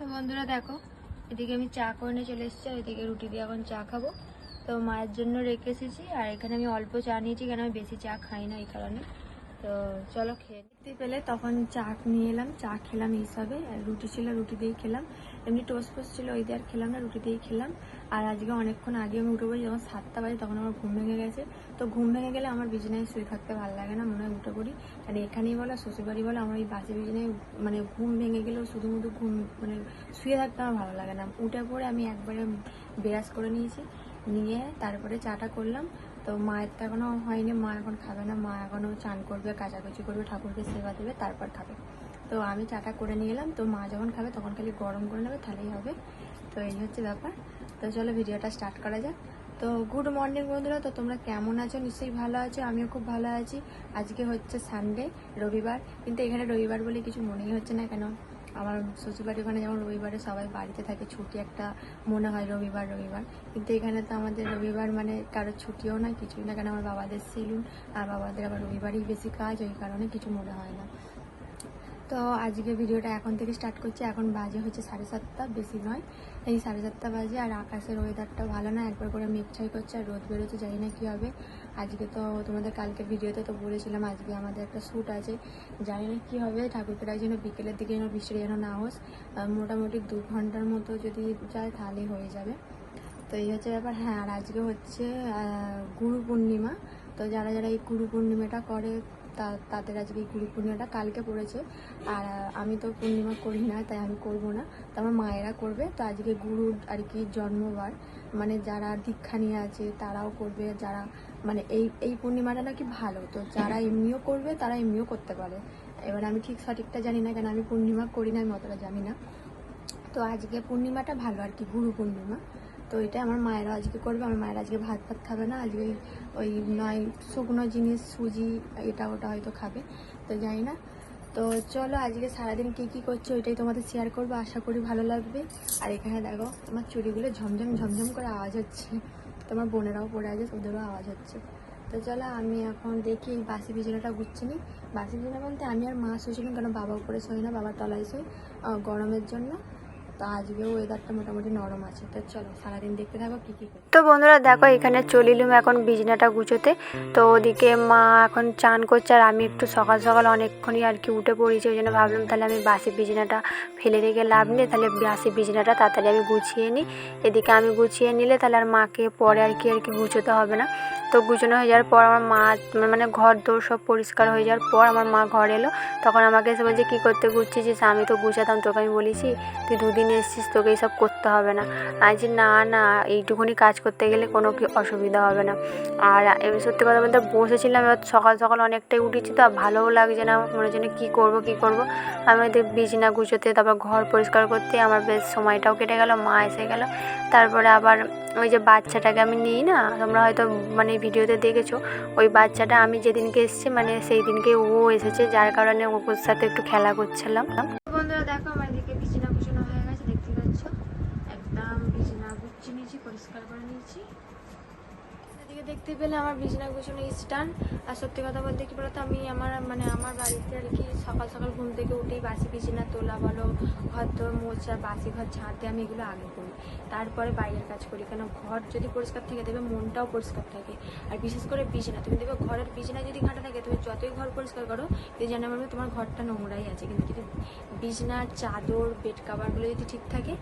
তো বন্ধুরা দেখো, এদিকে আমি চা করে নিয়ে চলে এসেছি, আর এদিকে রুটি দিয়ে এখন চা খাব। তো মায়ের জন্য রেখে এসেছি, আর এখানে আমি অল্প চা নিয়েছি, কেন আমি বেশি চা খাই না এই কারণে। তো চলো খেয়ে পেলে তখন চা নিয়ে এলাম, চা খেলাম এইসবে আর রুটি ছিল, রুটি দিয়েই খেলাম। এমনি টোস্ট ফোস্ট ছিল, ওই দিয়ে আর খেলাম না, রুটি দিয়েই খেলাম। আর আজকে অনেকক্ষণ আগে আমি উঠে পড়ি যখন সাতটা বাজে তখন আমার ঘুম ভেঙে গেছে। তো ঘুম ভেঙে গেলে আমার বিছানায় শুয়ে থাকতে ভালো লাগে না, মনে হয় উঠে পড়ি। আর এখানেই বলো, শ্বশুরবাড়ি বলো, আমার এই বাসে বিছানায় মানে ঘুম ভেঙে গেলেও শুধুমুধু ঘুম মানে শুয়ে থাকতে আমার ভালো লাগে না। উঠে পড়ে আমি একবারে বেরাস করে নিয়েছি, নিয়ে তারপরে চাটা করলাম। তো মায়ের তো এখনও হয়নি, মা এখন খাবে না। মা এখনও চান করবে, কাচাকুচি করবে, ঠাকুরকে সেবা দেবে, তারপর খাবে। তো আমি চাটা করে নিয়ে এলাম, তো মা যখন খাবে তখন খালি গরম করে নেবে, তাহলেই হবে। তো এই হচ্ছে ব্যাপার। তো চলো ভিডিওটা স্টার্ট করা যাক। তো গুড মর্নিং বন্ধুরা, তো তোমরা কেমন আছো? নিশ্চয়ই ভালো আছো, আমিও খুব ভালো আছি। আজকে হচ্ছে সানডে রবিবার। কিন্তু এখানে রবিবার বলে কিছু মনেই হচ্ছে না কেন? আমার শ্বশুরবাড়ি ওখানে যেমন রবিবারে সবাই বাড়িতে থাকে, ছুটি একটা মনে হয় রবিবার রবিবার। কিন্তু এখানে তো আমাদের রবিবার মানে কারোর ছুটিও না কিছুই না। কেন? আমার বাবাদের সেলুন আর বাবাদের আবার রবিবারই বেশি কাজ, ওই কারণে কিছু মনে হয় না। তো আজকে ভিডিওটা এখন থেকে স্টার্ট করছি। এখন বাজে হচ্ছে সাড়ে সাতটা, বেশি নয়। এই সাড়ে সাতটা বাজে আর আকাশের ওয়েদারটা ভালো না। একবার করে মেঘছাই করছে আর রোদ বেরোচ্ছে, জানি না কী হবে। আজকে তো তোমাদের কালকে ভিডিওতে তো বলেছিলাম, আজকে আমাদের একটা শ্যুট আছে। জানি না কী হবে। ঠাকুরকে জন্য বিকেলের দিকে যেন বৃষ্টি যেন না হোস মোটামুটি দু ঘণ্টার মতো যদি যায় তাহলেই হয়ে যাবে। তো এই হচ্ছে ব্যাপার। হ্যাঁ আর আজকে হচ্ছে গুরু পূর্ণিমা। তো যারা যারা এই গুরু পূর্ণিমাটা করে তাদের আজকে গুরু পূর্ণিমাটা কালকে পড়েছে। আর আমি তো পূর্ণিমা করি না, তাই আমি করব না। তো আমার মায়েরা করবে, তো আজকে গুরুর আর কি জন্মবার। মানে যারা দীক্ষা নিয়ে আছে, তারাও করবে। যারা মানে এই এই পূর্ণিমাটা নাকি ভালো। তো যারা এমনিও করবে, তারা এমনিও করতে পারে। এবার আমি ঠিক সঠিকটা জানি না কেন, আমি পূর্ণিমা করি না, আমি অতটা জানি না। তো আজকে পূর্ণিমাটা ভালো আর কি, গুরু পূর্ণিমা। তো এটা আমার মায়েরা আজকে করবে, আমার মায়েরা আজকে ভাত ভাত খাবে না, আজকে ওই নয় শুকনো জিনিস, সুজি, এটা ওটা হয়তো খাবে, তো জানি না। তো চলো আজকে সারাদিন কী কী করছ ওইটাই তোমাদের শেয়ার করব, আশা করি ভালো লাগবে। আর এখানে দেখো, আমার চুড়িগুলো ঝমঝম ঝমঝম করে আওয়াজ হচ্ছে। তোমার বোনেরাও পড়ে আছে, ওদেরও আওয়াজ হচ্ছে। তো চলো আমি এখন দেখি বাসি বিছানাটা গুচ্ছি নি। বাসি বিছানা বলতে আমি আর মা শুয়েছিলাম কারণ বাবা উপরে শোয় না, বাবার তলায় শোয় গরমের জন্য। তো বন্ধুরা, দেখো এখানে চলিলুম এখন বিছনাটা গুছোতে। তো ওদিকে মা এখন চান করছে আর আমি একটু সকাল সকাল অনেকক্ষণই আর কি উঠে পড়েছি। ওই জন্য ভাবলাম তাহলে আমি বাসি বিছনাটা ফেলে রেখে লাভ নেই। তাহলে বাসি বিছনাটা তাড়াতাড়ি আমি গুছিয়ে নিই। এদিকে আমি গুছিয়ে নিলে তাহলে আর মাকে পরে আর কি আর কি গুছোতে হবে না। তো গুছানো হয়ে যাওয়ার পর আমার মা মানে ঘর দৌড় সব পরিষ্কার হয়ে যাওয়ার পর আমার মা ঘর এলো। তখন আমাকে এসে বলছে, কী করতে গুছিয়েছিস আমি তো গুছাতাম, তোকে আমি বলেছি, তুই দুদিন এসেছিস, তোকে এইসব করতে হবে না। আমি যে না না, এইটুকুনি কাজ করতে গেলে কোনো কি অসুবিধা হবে না। আর এবার সত্যি কথা বলতে বসেছিলাম, এবার সকাল সকাল অনেকটাই উঠেছি তো, আর ভালোও লাগছে না, মনে হচ্ছে কী করব কী করব। আমি বিছনা গুছোতে, তারপর ঘর পরিষ্কার করতে। আমার বেশ সময়টাও কেটে গেল, মা এসে গেল। তারপরে আবার ওই যে বাচ্চাটাকে আমি নিই না, তোমরা হয়তো মানে ভিডিওতে দেখেছ, ওই বাচ্চাটা আমি যেদিনকে এসেছি মানে সেই দিনকে ও এসেছে, যার কারণে ওর সাথে একটু খেলা করছিলাম। বন্ধুরা দেখো, আমার এদিকে বিছানা গুছানো হয়ে গেছে, দেখতে পাচ্ছ? একদম বিছানা গুছিয়ে নিয়েছি, পরিষ্কার করে নিয়েছি। এদিকে দেখতে পেলে আমার বিছানা গুছানো স্টান। আর সত্যি কথা বলতে কি বলতো, আমি আমার মানে আমার বাড়িতে আর কি সকাল সকাল ঘুম থেকে উঠেই বাসি বিছানা তোলা বলো, ঘর তোর মোছা, বাসি ঘর ঝাঁট দিয়ে আমি এগুলো আগে করি। তারপরে বাইরের কাজ করি। কেন ঘর যদি পরিষ্কার থাকে দেখবে মনটাও পরিষ্কার থাকে। আর বিশেষ করে বিছানা। তুমি দেখবে ঘরের বিছানা যদি ঘাটা থাকে, তুমি যতই ঘর পরিষ্কার করো তুই জানা তোমার ঘরটা নোংরাই আছে। কিন্তু যদি বিছনার চাদর, বেড কাভারগুলো যদি ঠিক থাকে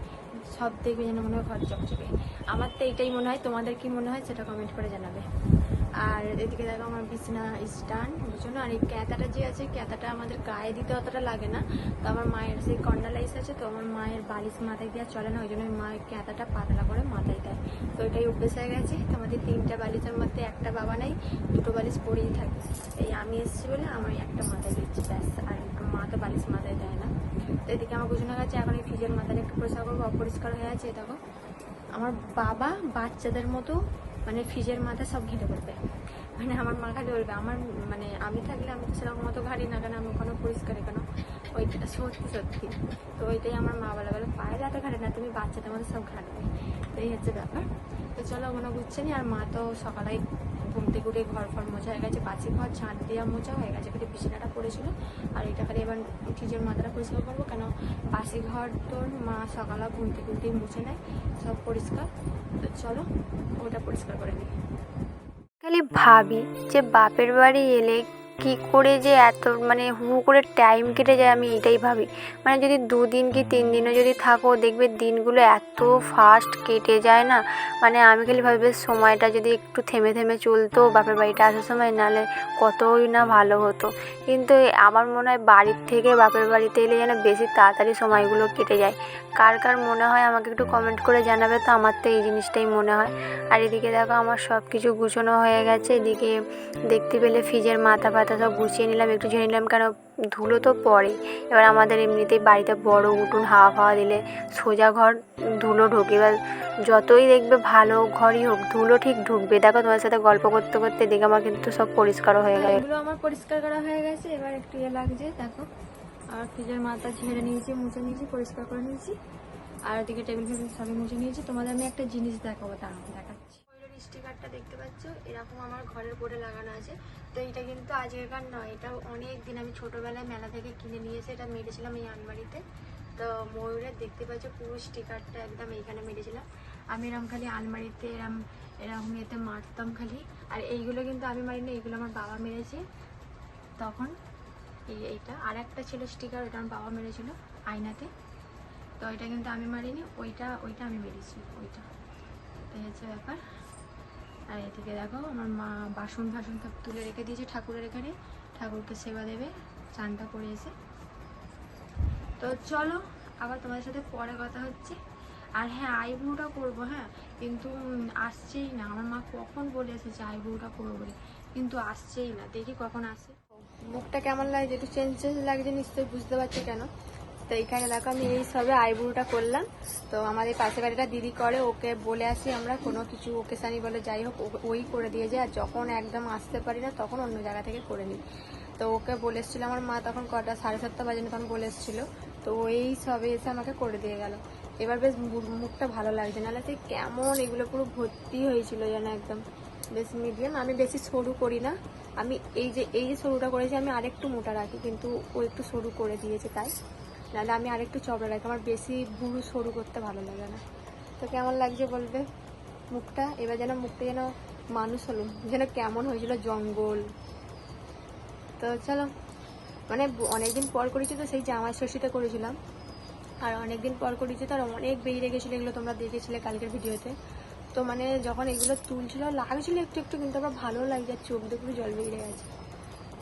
সব দেখবে যেন মনে হয় ঘর চকচকে। আমার তো এটাই মনে হয়, তোমাদের কি মনে হয় সেটা কমেন্ট করে জানাবে। আর এদিকে দেখো আমার বিছনা স্টান বুঝছ আর এই ক্যাতাটা যে আছে, ক্যাতাটা আমাদের গায়ে দিতে অতটা লাগে না। তো আমার মায়ের সেই কন্ডালাইস আছে, তো আমার মায়ের বালিশ মাথায় দেওয়া চলে না, ওই জন্য মা ওই ক্যাতাটা পাতলা করে মাথায় দেয়। তো এটাই অভ্যেস হয়ে গেছে। তো আমাদের তিনটা বালিশের মধ্যে একটা বাবা নাই, দুটো বালিশ পরেই থাকে এই আমি এসেছি বলে আমার একটা মাথায় দিচ্ছি, ব্যাস। আর মা তো বালিশ মাথায় দেয় না। এদিকে আমার গুছানো গেছে এখন এই ফ্রিজের মাথাটা একটু পরিষ্কার করব, অপরিষ্কার হয়ে আছে, দেখো। আমার বাবা বাচ্চাদের মতো মানে ফ্রিজের মাথা সব ঘেটে পড়বে মানে আমার মা খালি বলবে আমার মানে আমি থাকলে আমি তো সেরকম মতো ঘাড়ি না কেন, আমি ওখানে পরিষ্কার কেন? ওইটা সত্যি সত্যি। তো ওইটাই আমার মা বলে বলে, পায়ের এত ঘাটে না, তুমি বাচ্চাদের মতো সব ঘাটবে এই হচ্ছে ব্যাপার। তো চলো ওগুলো বুঝছে নি, আর মা তো সকালে থেকে থেকে ঘর ফর মোছা হয়ে গেছে পাশে ঘর ঝাঁট দেওয়া মোছা হয়ে গেছে খালি বিছানাটা পড়েছিল। আর এটা খালি এবার ঠিজের মাথাটা পরিষ্কার করব, কেন পাশে ঘর তোর মা সকালে ঘুম থেকে মুছে নেয়, সব পরিষ্কার। তো চলো, ওটা পরিষ্কার করে নিই। খালি ভাবি যে বাপের বাড়ি এলে কি করে যে এত মানে হু হু করে টাইম কেটে যায় আমি এটাই ভাবি। মানে যদি দুদিন কি তিন দিনও যদি থাকো, দেখবে দিনগুলো এত ফাস্ট কেটে যায় না। মানে আমি খালি ভাবি সময়টা যদি একটু থেমে থেমে চলতো, বাপের বাড়িটা আসার সময় নালে কতই না ভালো হতো। কিন্তু আমার মনে হয় বাড়ির থেকে বাপের বাড়িতে এলে যেন বেশি তাড়াতাড়ি সময়গুলো কেটে যায়। কার কার মনে হয় আমাকে একটু কমেন্ট করে জানাবে তো, আমার তো এই জিনিসটাই মনে হয়। আর এদিকে দেখো, আমার সব কিছু গুছানো হয়ে গেছে। এদিকে দেখতে পেলে ফ্রিজের মাথা ফাথা সব গুছিয়ে নিলাম একটু ঝেড়ে নিলাম কেন ধুলো তো পড়ে এবার আমাদের এমনিতেই বাড়িতে বড় উঠুন হাওয়া ফাওয়া দিলে সোজা ঘর ধুলো ঢোকে। এবার যতই দেখবে ভালো ঘরই হোক ধুলো ঠিক ঢুকবে। দেখো তোমার সাথে গল্প করতে করতে দেখে আমার কিন্তু সব পরিষ্কারও হয়ে গেল এগুলো আমার পরিষ্কার করা হয়ে গেছে। এবার একটু ইয়ে লাগছে দেখো। আর ফ্রিজের মাথা ঝেড়ে নিয়েছি মুছে নিয়েছি পরিষ্কার করে নিয়েছি। আর ওদিকে টেবিল ফেবিল সবই মুছে নিয়েছি। তোমাদের আমি একটা জিনিস দেখাবো তার দেখাচ্ছি। স্টিকারটা দেখতে পাচ্ছ? এরকম আমার ঘরের বোর্ডে লাগানো আছে। তো এটা কিন্তু আজকেরকার নয়, এটা অনেক দিন আমি ছোটোবেলায় মেলা থেকে কিনে নিয়েছি এটা মেরেছিলাম এই আলমারিতে। তো ময়ূরের দেখতে পাচ্ছ পুরো স্টিকারটা একদম এইখানে মেরেছিলাম। আমি এরম খালি আলমারিতে এরম এরকম এতে মারতাম খালি। আর এইগুলো কিন্তু আমি মারিনি, এইগুলো আমার বাবা মেরেছে। তখন এই, এইটা। আর একটা ছিল স্টিকার ওটা আমার বাবা মেরেছিল আয়নাতে। তো ওইটা কিন্তু আমি মারিনি, ওইটা ওইটা আমি মেরেছি, ওইটা। এই হচ্ছে ব্যাপার। আর এদিকে দেখো আমার মা বাসন ফাসন সব তুলে রেখে দিয়েছে ঠাকুরের এখানে। ঠাকুরকে সেবা দেবে, চানটা করে এসে। তো চলো, আবার তোমাদের সাথে পরে কথা হচ্ছে। আর হ্যাঁ আইব্রোটা করব হ্যাঁ? কিন্তু আসছেই না। আমার মা কখন বলে এসেছে আইব্রোটা করব বলে। কিন্তু আসছেই না। দেখি কখন আসে। মুখটা কেমন লাগছে? একটু চেঞ্জ চেঞ্জ লাগছে, নিশ্চয়ই বুঝতে পারছি কেন? তো এইখানে দেখো আমি এই সবে আইব্রোটা করলাম। তো আমাদের পাশে বাড়িটা দিদি করে, ওকে বলে আসি আমরা, কোনো কিছু ওকেশানি বলে যাই হোক ওই করে দিয়ে যায়। আর যখন একদম আসতে পারি না, তখন অন্য জায়গা থেকে করে নিই। তো ওকে বলে এসেছিল আমার মা, তখন কটা, সাড়ে সাতটা বাজে তখন বলে এসেছিল। তো ওই সবে এসে আমাকে করে দিয়ে গেল। এবার বেশ মুখটা ভালো লাগছে। নাহলে সেই কেমন এগুলো পুরো ভর্তি হয়েছিল যেন একদম। বেশ মিডিয়াম আমি বেশি সরু করি না। আমি এই যে এই যে সরুটা করেছি, আমি আরেকটু মোটা রাখি, কিন্তু ও একটু সরু করে দিয়েছে তাই। নাহলে আমি আরেকটু চবড়া রাখি। আমার বেশি বুড়ো সরু করতে ভালো লাগে না। তো কেমন লাগছে বলবে? মুখটা, এবার যেন মুখটা যেন মানুষ হলো, যেন কেমন হয়েছিল জঙ্গল। তো চলো মানে অনেকদিন পর করেছি তো, সেই জামাই ষষ্ঠীতে করেছিলাম। আর অনেকদিন পর করেছি তো, আর অনেক বেরিয়ে গেছিল এগুলো তোমরা দেখেছিলে কালকের ভিডিওতে। তো মানে যখন এগুলো তুলছিল, লাগছিল একটু একটু, কিন্তু আবার ভালো লাগছে চোখ দিয়ে পুরো জল বেরিয়ে গেছে।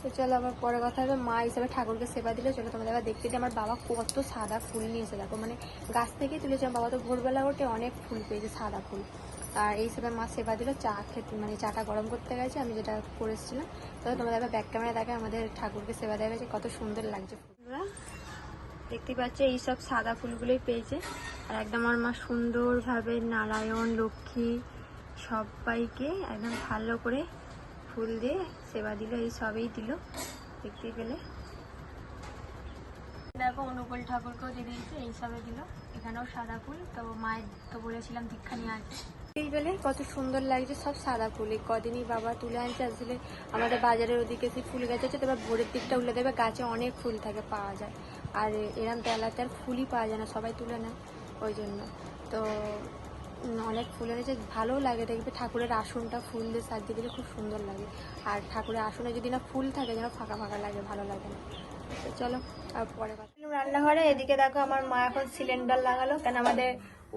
তো চলো আবার পরে কথা হবে। মা হিসাবে ঠাকুরকে সেবা দিলে। চলো তোমাদের আবার দেখতে আমার বাবা কত সাদা ফুল নিয়েছে, দেখো। মানে গাছ থেকেই তুলেছে। আমার বাবা তো ভোরবেলা ওঠে অনেক ফুল পেয়েছে, সাদা ফুল। আর এই হিসাবে মা সেবা দিল। চা খেতে মানে চাটা গরম করতে গেছে। আমি যেটা করেছিলাম তো তোমাদের আবার ব্যাক ক্যামেরা দেখে আমাদের ঠাকুরকে সেবা দেওয়া গেছে কত সুন্দর লাগছে ফুলগুলো। দেখতে পাচ্ছ, এই সব সাদা ফুলগুলোই পেয়েছে। আর একদম আমার মা সুন্দরভাবে নারায়ণ, লক্ষ্মী, সবাইকে একদম ভালো করে ফুল দিয়ে সেবা দিল, এই সবই দিল। দেখতে পেলে। দেখো, অনুকূল ঠাকুরকেও দিয়ে দিয়েছে, এই সবে দিল। এখানেও সাদা ফুল, তো মায়ের তো বলেছিলাম দীক্ষা নিয়ে আসবে কত সুন্দর লাগছে সব সাদা ফুল। এই কদিনই বাবা তুলে আনছে আসলে আমাদের বাজারের ওদিকে সেই ফুল গাছ আছে তবে ভোরের দিকটা উঠলে দেবে, গাছে অনেক ফুল থাকে পাওয়া যায়। আর এরম বেলাতে আর ফুলই পাওয়া যায় না, সবাই তুলে নেয়, ওই জন্য। তো অনেক ফুল এনেছে ভালোও লাগে, দেখবে ঠাকুরের আসনটা ফুল দিয়ে সাজিয়ে দিলে খুব সুন্দর লাগে। আর ঠাকুরের আসনে যদি না ফুল থাকে, যেন ফাঁকা ফাঁকা লাগে, ভালো লাগে না। চলো, আর পরে রান্নাঘরে, এদিকে দেখো আমার মা এখন সিলিন্ডার লাগালো, কেন আমাদের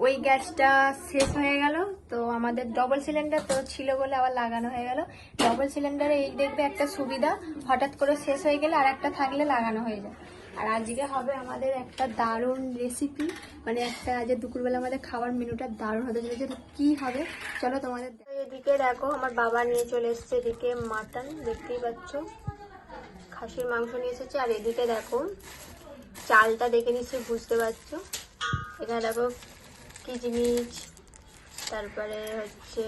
ওই গ্যাসটা শেষ হয়ে গেল। তো আমাদের ডবল সিলিন্ডার তো ছিল বলে আবার লাগানো হয়ে গেল। ডবল সিলিন্ডারে এই দেখবে একটা সুবিধা, হঠাৎ করে শেষ হয়ে গেলে আর একটা থাকলে লাগানো হয়ে যায়। আর আজকে হবে আমাদের একটা দারুণ রেসিপি মানে একটা আজ দুপুরবেলা আমাদের খাওয়ার মেনুটা দারুণ হতে চলেছে তো কি হবে, চলো তোমাদের এদিকে দেখো, আমার বাবা নিয়ে চলে এসছে এদিকে মাটন দেখতেই পাচ্ছ। খাসির মাংস নিয়ে এসেছে। আর এদিকে দেখো, চালটা দেখে নিশ্চয়ই বুঝতে পারছ। এখানে দেখো কিচমিচ, তারপরে হচ্ছে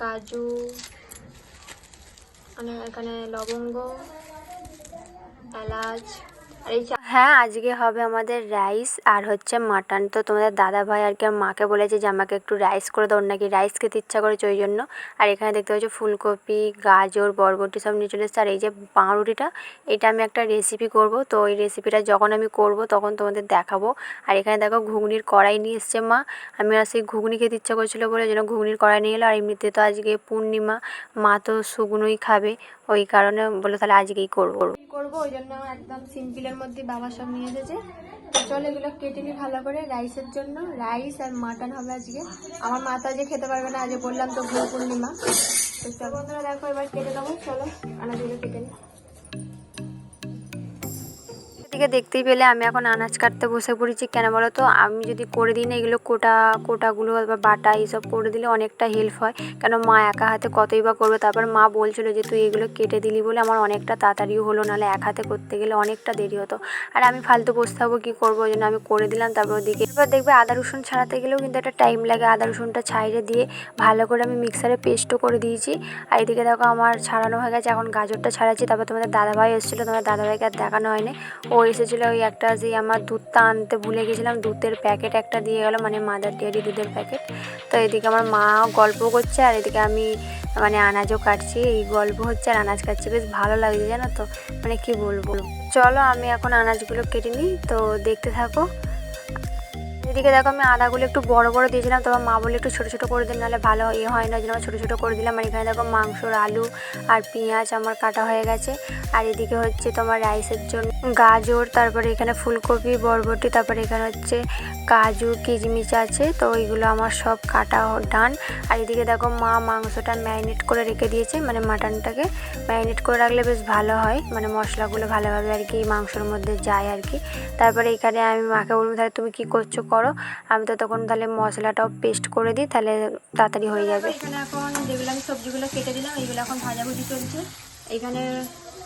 কাজু মানে এখানে লবঙ্গ, এলাচ আর এই চা- হ্যাঁ আজকে হবে আমাদের রাইস আর হচ্ছে মাটন তো তোমাদের দাদা ভাই আর কি মাকে বলেছে যে, আমাকে একটু রাইস করে দাও। নাকি রাইস খেতে ইচ্ছা করেছে ওই জন্য। আর এখানে দেখতে পাচ্ছ ফুলকপি, গাজর, বরবটি সব নিয়ে চলে এসেছে। আর এই যে পাউরুটিটা, এটা আমি একটা রেসিপি করব। তো ওই রেসিপিটা যখন আমি করব, তখন তোমাদের দেখাবো। আর এখানে দেখো ঘুগনির কড়াই নিয়ে এসছে মা। আমি আর সেই ঘুগনি খেতে ইচ্ছা করছিল বলে জন্য ঘুগনির কড়াই নিয়ে এলো। আর এমনিতে তো আজকে পূর্ণিমা, মা তো শুকনোই খাবে। ওই কারণে বলে তাহলে আজকেই করব। করব, ওই জন্য একদম সিম্পলের মধ্যে বাবা সব নিয়ে এসেছে। তো চলো এগুলো কেটে নিই ভালো করে রাইসের জন্য। রাইস আর মাটন হবে আজকে। আমার মা যে খেতে পারবে না, আজকে বললাম তো ভুল পূর্ণিমা তো চল বন্ধুরা দেখো, এবার কেটে দেবো চলো আনাজগুলো কেটে নিই। এদিকে দেখতেই পেলে আমি এখন আনাজ কাটতে বসে পড়েছি। কেন বলো তো? আমি যদি করে দিই না, এগুলো কোটা, কোটাগুলো বা বাটা এইসব করে দিলে অনেকটা হেল্প হয়। কেন মা একা হাতে কতই বা করবে? তারপর মা বলছিল যে, তুই এগুলো কেটে দিলি বলে আমার অনেকটা তাড়াতাড়িও হলো, নাহলে এক হাতে করতে গেলে অনেকটা দেরি হতো। আর আমি ফালতু বসে থাকব, কী করব? ওই জন্য আমি করে দিলাম, তারপর ওদিকে এবার দেখবে আদা, রসুন ছাড়াতে গেলেও কিন্তু একটা টাইম লাগে আদা, রসুনটা ছাইড়ে দিয়ে ভালো করে আমি মিক্সারে পেস্টও করে দিয়েছি। আর এদিকে দেখো আমার ছাড়ানো হয়ে গেছে, এখন গাজরটা ছাড়াচ্ছি। তারপর তোমাদের দাদাভাই এসেছিল, তোমাদের দাদাভাইকে আর দেখানো হয়নি। ও এসেছিল ওই একটা যে আমার দুধটা আনতে ভুলে গেছিলাম, দুধের প্যাকেট একটা দিয়ে গেলো মানে মাদার ডেয়ারি দুধের প্যাকেট তো এদিকে আমার মা গল্প করছে, আর এদিকে আমি মানে আনাজও কাটছি, এই গল্প হচ্ছে আর আনাজ কাটছি, বেশ ভালো লাগছে জানো তো মানে কি বলব। চলো আমি এখন আনাজগুলো কেটে নিই, তো দেখতে থাকো। এদিকে দেখো, আমি আদাগুলো একটু বড় বড় দিয়েছিলাম তোমার মা বলে একটু ছোটো ছোটো করে দিন, নাহলে ভালো ইয়ে হয় না, ওই জন্য ছোটো ছোটো করে দিলাম। আর এখানে দেখো মাংসর আলু আর পেঁয়াজ আমার কাটা হয়ে গেছে। আর এদিকে হচ্ছে তোমার রাইসের জন্য গাজর, তারপরে এখানে ফুলকপি, বরবটি, তারপরে এখানে হচ্ছে কাজু কিচমিচ আছে, তো ওইগুলো আমার সব কাটা ডান। আর এদিকে দেখো মা মাংসটা ম্যারিনেট করে রেখে দিয়েছে মানে মাটনটাকে ম্যারিনেট করে রাখলে বেশ ভালো হয় মানে মশলাগুলো ভালোভাবে আর কি মাংসর মধ্যে যায় আর কি। তারপরে এখানে আমি মাকে বলব, তাহলে তুমি কি করছ, করো। আমি তো তখন তাহলে মশলাটাও পেস্ট করে দিই, তাহলে তাড়াতাড়ি হয়ে যাবে। এখানে এখন যেগুলো আমি সবজিগুলো কেটে দিলাম, এইগুলো এখন ভাজাভুজি চলছে। এখানে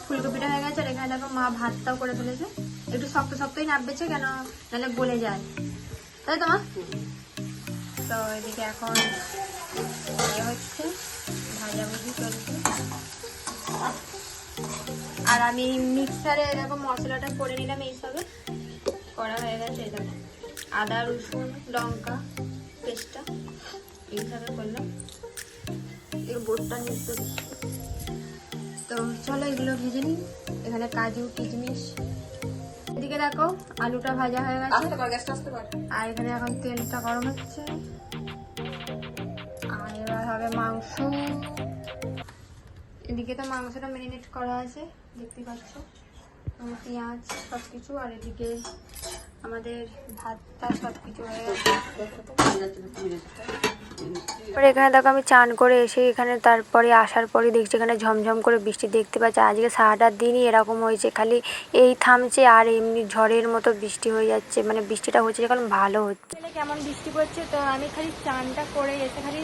ফুলকপিটা হয়ে গেছে, আর এখানে দেখো মা ভাতটাও করে ফেলেছে। একটু শক্ত শক্তই নাববেছে কেন? নাহলে গলে যায়। তাই তো মা? তো এদিকে এখন হচ্ছে, ভাজাভুজি চলছে। আর আমি মিক্সারে দেখো মশলাটা করে নিলাম এইসবে। করা হয়ে গেছে, এই আদা রসুন লঙ্কা পেস্টটা এইভাবে করলাম। এই বোটটা নিতে তো চলো এগুলো ভেজে নিই। এখানে কাজু কিশমিশ। এদিকে দেখো আলুটা ভাজা হয়ে গেছে। আর এখানে এখন তেলটা গরম হচ্ছে। আর এবার হবে মাংস। এদিকে তো মাংসটা ম্যারিনেট করা আছে দেখতে পাচ্ছ। পেঁয়াজ সব কিছু আর এদিকে আমাদের ভাতটা সব কিছু হয়ে গেছে। তারপরে এখানে দেখো আমি চান করে এসে এখানে তারপরে আসার পরে দেখছি এখানে ঝমঝম করে বৃষ্টি দেখতে পাচ্ছি। আজকে সারাটা দিনই এরকম হয়েছে, খালি এই থামছে আর এমনি ঝড়ের মতো বৃষ্টি হয়ে যাচ্ছে। মানে বৃষ্টিটা হচ্ছে যখন ভালো হচ্ছে। কেমন বৃষ্টি পড়ছে? তো আমি খালি চানটা করে এসে খালি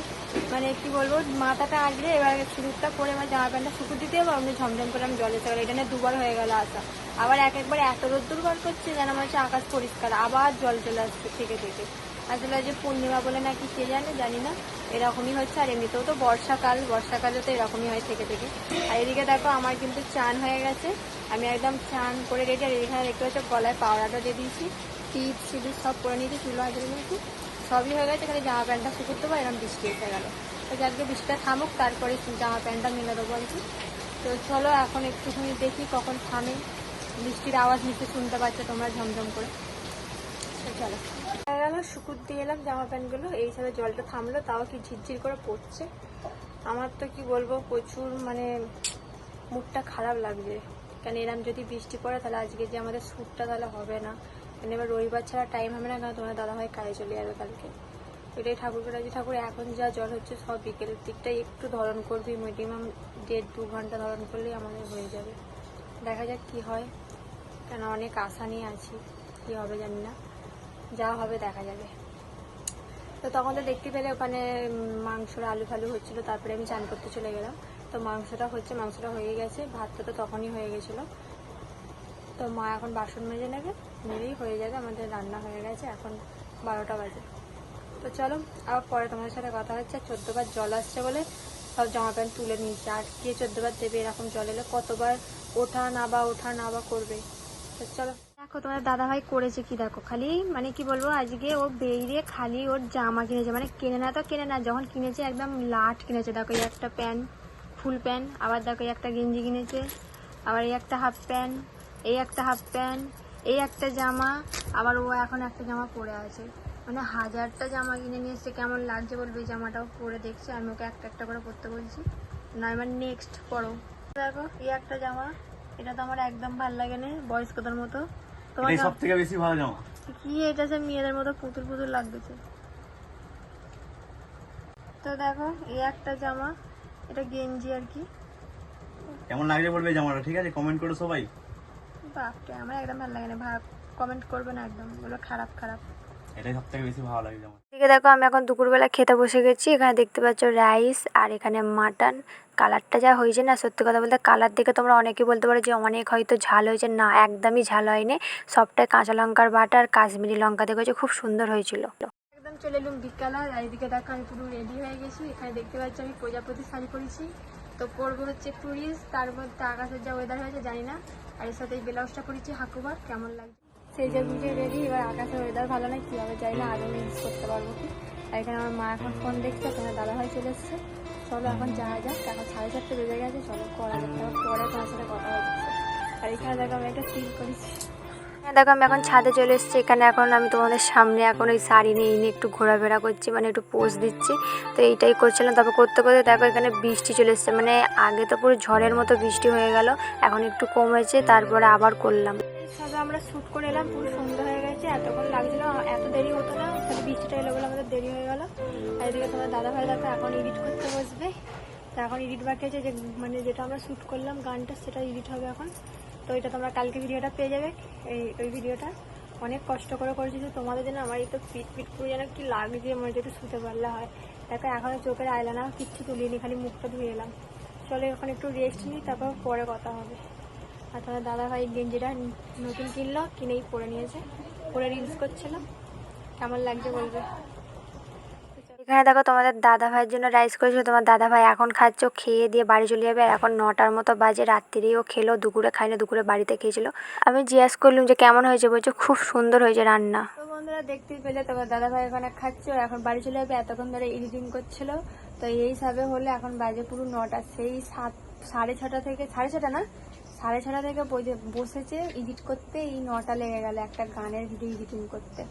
মানে কি বলব, মাথাটা আঁকড়ে এবার সিঁদুরটা করে আমার জামা প্যান্টটা শুকু দিতে হবে অমনি ঝমঝম করে আমি জলে চলে এটা দুবার হয়ে গেল আসা আবার এক একবার এত রোদ্দুর বার করছে যেন আমার হচ্ছে আকাশ পরিষ্কার, আবার জল চলে আসছে থেকে থেকে। আসলে যে পূর্ণিমা বলে নাকি কে জানে, জানি না। এরকমই হচ্ছে, আর এমনিতেও তো বর্ষাকাল, বর্ষাকালে তো এরকমই হয় থেকে থেকে। আর এদিকে দেখো, আমার কিন্তু চান হয়ে গেছে। আমি একদম চান করে রেডি, আর এখানে দেখতে পাচ্ছ, গলায় পাউডারটা দিয়ে দিয়েছি। টিপ সিঁদুর সব করে নিয়েছি, চুলো হাজার নিয়েছি সবই হয়ে গেছে, খালি জামা প্যান্টটা শুকুর দেবো, এরকম বৃষ্টি এসে গেলো। তো যাকে বৃষ্টিটা থামুক, তারপরে জামা প্যান্টটা মেলে দেবো আর কি। তো চলো, এখন একটুখানি দেখি কখন থামে। বৃষ্টির আওয়াজ নিচে শুনতে পাচ্ছ তোমরা ঝমঝম করে। তো চলো। গেল শুকুর দিয়ে এলাম, জামা প্যান্টগুলো। এই হিসাবে জলটা থামলো, তাও কি ঝিরঝির করে পড়ছে। আমার তো কি বলব, প্রচুর মানে মুখটা খারাপ লাগছে। কেন এরম যদি বৃষ্টি পড়ে, তাহলে আজকে যে আমাদের শ্যুটটা তাহলে হবে না। কেন এবার রবিবার ছাড়া টাইম হবে না কারণ তোমার দাদাভাই কাজে চলে যাবে কালকে। এটাই ঠাকুরকে রাজি ঠাকুর, এখন যা জল হচ্ছে সব বিকেলের দিকটাই একটু ধরন করবি। মিনিমাম দেড় দু ঘণ্টা ধরন করলেই আমাদের হয়ে যাবে। দেখা যাক কি হয়। কেন অনেক আশা নিয়ে আছি, কি হবে জানি না। যা হবে দেখা যাবে। তো তখন তো দেখতে পেলে ওখানে মাংসর আলু ফালু হচ্ছিল, তারপরে আমি চান করতে চলে গেলাম। তো মাংসটা হচ্ছে, মাংসটা হয়ে গেছে, ভাতটা তো তখনই হয়ে গেছিল। তো মা এখন বাসন মেজে নেবে নিলেই হয়ে যাবে, আমাদের রান্না হয়ে গেছে, এখন বারোটা বাজে। তো চলো, আবার পরে তোমাদের সাথে কথা হচ্ছে চোদ্দ বার জল আসছে বলে সব জামা প্যান্ট তুলে নিয়েছে। আর কে চোদ্দ বার দেবে এরকম জল এলে কতবার ওঠা না বা ওঠা না বা করবে? তো চলো। দেখো তোমার দাদা ভাই করেছে কি দেখো, খালি মানে কি বলব, আজকে ও বেরিয়ে খালি ওর জামা কিনেছে মানে কেনে না তো কেনে না, যখন কিনেছে একদম লাট কিনেছে, দেখো একটা প্যান্ট, ফুল প্যান্ট, আবার দেখো একটা গেঞ্জি কিনেছে, আবার এই একটা হাফ প্যান্ট, এই একটা হাফ প্যান্ট, এই একটা জামা, আবার ও এখন একটা জামা পরে আছে। মানে হাজারটা জামা কিনে নিয়ে এসছে, কেমন লাগছে বলবে এই জামাটাও পরে দেখছে, আমি ওকে একটা একটা করে পরতে বলছি। না, এবার নেক্সট পরো। দেখো, এই একটা জামা, এটা তো আমার একদম ভালো লাগে না, বয়স্কদের মতো। এটাই সবথেকে সব থেকে বেশি ভালো জামা। কি এটা সে মেয়েদের মতো পুতুল পুতুল লাগতেছে। তো দেখো এই একটা জামা এটা গেঞ্জি আর কি। কেমন লাগছে বলবে জামাটা? ঠিক আছে কমেন্ট করো সবাই। বাপরে আমার একদম ভালো লাগে না। ভাব কমেন্ট করবে না একদম। বলো খারাপ খারাপ। এদিকে দেখো, আমি এখন দুপুরবেলা খেতে বসে গেছি। এখানে দেখতে পাচ্ছ রাইস আর এখানে মাটন কালারটা যা হয়েছে না, সত্যি কথা বলতে কালার দেখে তোমরা অনেকেই বলতে পারো যে অনেক হয়তো ঝাল হয়েছে। না, একদমই ঝাল হয়নি। সবটাই কাঁচা লঙ্কার বাটা আর কাশ্মীরি লঙ্কা হয়েছে খুব সুন্দর হয়েছিল। একদম চলে এলুম বিকাল, আর এইদিকে দেখো, আমি পুরো রেডি হয়ে গেছি। এখানে দেখতে পাচ্ছি, আমি প্রজাপতি শাড়ি পরেছি। তো পরবো হচ্ছে রিস তার মধ্যে আকাশের যা ওয়েদার হয়েছে, জানি না। আর এর সাথে এই ব্লাউজটা করেছি হাকুবার, কেমন লাগছে? সেই যে ভিডিও রেডি এবার আকাশের ওয়েদার ভালো নয় কীভাবে যাই না আরও মিস করতে পারব কি? আর এখানে আমার মা এখন ফোন দেখছে তোমার দাদা ভাই চলে এসছে। চলো এখন যাওয়া যাক, এখন সাড়ে চারটে বেজে গেছে, চলো করা যাক পরে তোমার সাথে কথা হচ্ছে আর এখানে দেখো আমি একটা ফিল করেছি। দেখো আমি এখন ছাদে চলে এসেছি, এখানে এখন আমি তোমাদের সামনে এখন ওই শাড়ি নিয়ে নিয়ে একটু ঘোরাফেরা করছি মানে একটু পোজ দিচ্ছি। তো এইটাই করছিলাম তারপর করতে করতে দেখো এখানে বৃষ্টি চলে এসছে মানে আগে তো পুরো ঝড়ের মতো বৃষ্টি হয়ে গেল, এখন একটু কমেছে তারপরে আবার করলাম। সবে আমরা শ্যুট করে এলাম, পুরো সন্ধ্যা হয়ে গেছে, এতক্ষণ লাগছিল, এত দেরি হতো না বৃষ্টিটা এলো বলে আমাদের দেরি হয়ে গেল। আর এদিকে তোমার দাদা ভাই দেখো এখন এডিট করতে বসবে। তো এখন এডিট বাকি আছে, যে মানে যেটা আমরা শ্যুট করলাম গানটা, সেটা এডিট হবে এখন। তো এটা তোমরা কালকে ভিডিওটা পেয়ে যাবে। এই, ওই ভিডিওটা। অনেক কষ্ট করে করেছি তো তোমাদের জন্য আমার এই তো পিট পিট করে যেন কি লাগছে আমার যেটা শুতে পারলে হয়। দেখো, এখনও চোখের আয়লানা কিচ্ছু তুলিনি, খালি মুখটা ধুয়ে এলাম। চলো, এখন একটু রেস্ট নিই, তারপর পরে কথা হবে। আর তোমার দাদা ভাই গেঞ্জিটা নতুন কিনলো, কিনেই পরে নিয়েছে। পরে রিলস করছিল কেমন লাগছে বলবে? এখানে দেখো তোমাদের দাদা ভাইয়ের জন্য রাইস করেছিল, তোমার দাদা ভাই এখন খাচ্ছে খেয়ে দিয়ে বাড়ি চলে যাবে, আর এখন নটার মতো বাজে রাত্রিরেই ও খেলো, দুপুরে খাইনি দুপুরে বাড়িতে খেয়েছিল। আমি জিজ্ঞাসা করলাম যে কেমন হয়েছে? বলছে খুব সুন্দর হয়েছে রান্না। বন্ধুরা দেখতেই পেলে, তোমার দাদা ভাই ওখানে খাচ্ছে এখন বাড়ি চলে যাবে, এতক্ষণ ধরে এডিটিং করছিল। তো এই হিসাবে হলে এখন বাজে পুরো নটা, সেই সাত, সাড়ে ছটা থেকে, সাড়ে ছটা না? সাড়ে ছটা থেকে বসে- বসেছে এডিট করতে, এই নটা লেগে গেল একটা গানের ভিডিও এডিটিং করতে।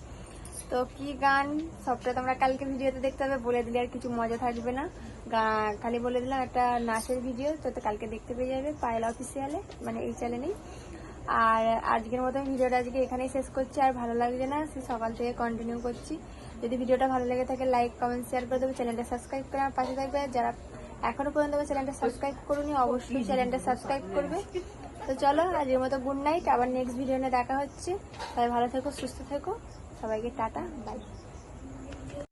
তো কি গান? সবটা তোমরা কালকে ভিডিওতে দেখতে হবে বলে দিলে আর কিছু মজা থাকবে না। খালি বলে দিলাম একটা নাচের ভিডিও, তো কালকে দেখতে পেয়ে যাবে পায়েল অফিসিয়ালে মানে এই চ্যানেলেই আর আজকের মতো ভিডিওটা আজকে এখানেই শেষ করছি। আর ভালো লাগছে না, সে সকাল থেকে কন্টিনিউ করছি। যদি ভিডিওটা ভালো লেগে থাকে লাইক কমেন্ট শেয়ার করে দেবো। চ্যানেলটা সাবস্ক্রাইব করে আমার পাশে থাকবে। যারা এখনও পর্যন্ত চ্যানেলটা সাবস্ক্রাইব করুনি, অবশ্যই চ্যানেলটা সাবস্ক্রাইব করবে। তো চলো, আজকের মতো গুড নাইট আবার নেক্সট ভিডিও নিয়ে দেখা হচ্ছে। তাই ভালো থেকো, সুস্থ থেকো। সবাইকে টাটা বাই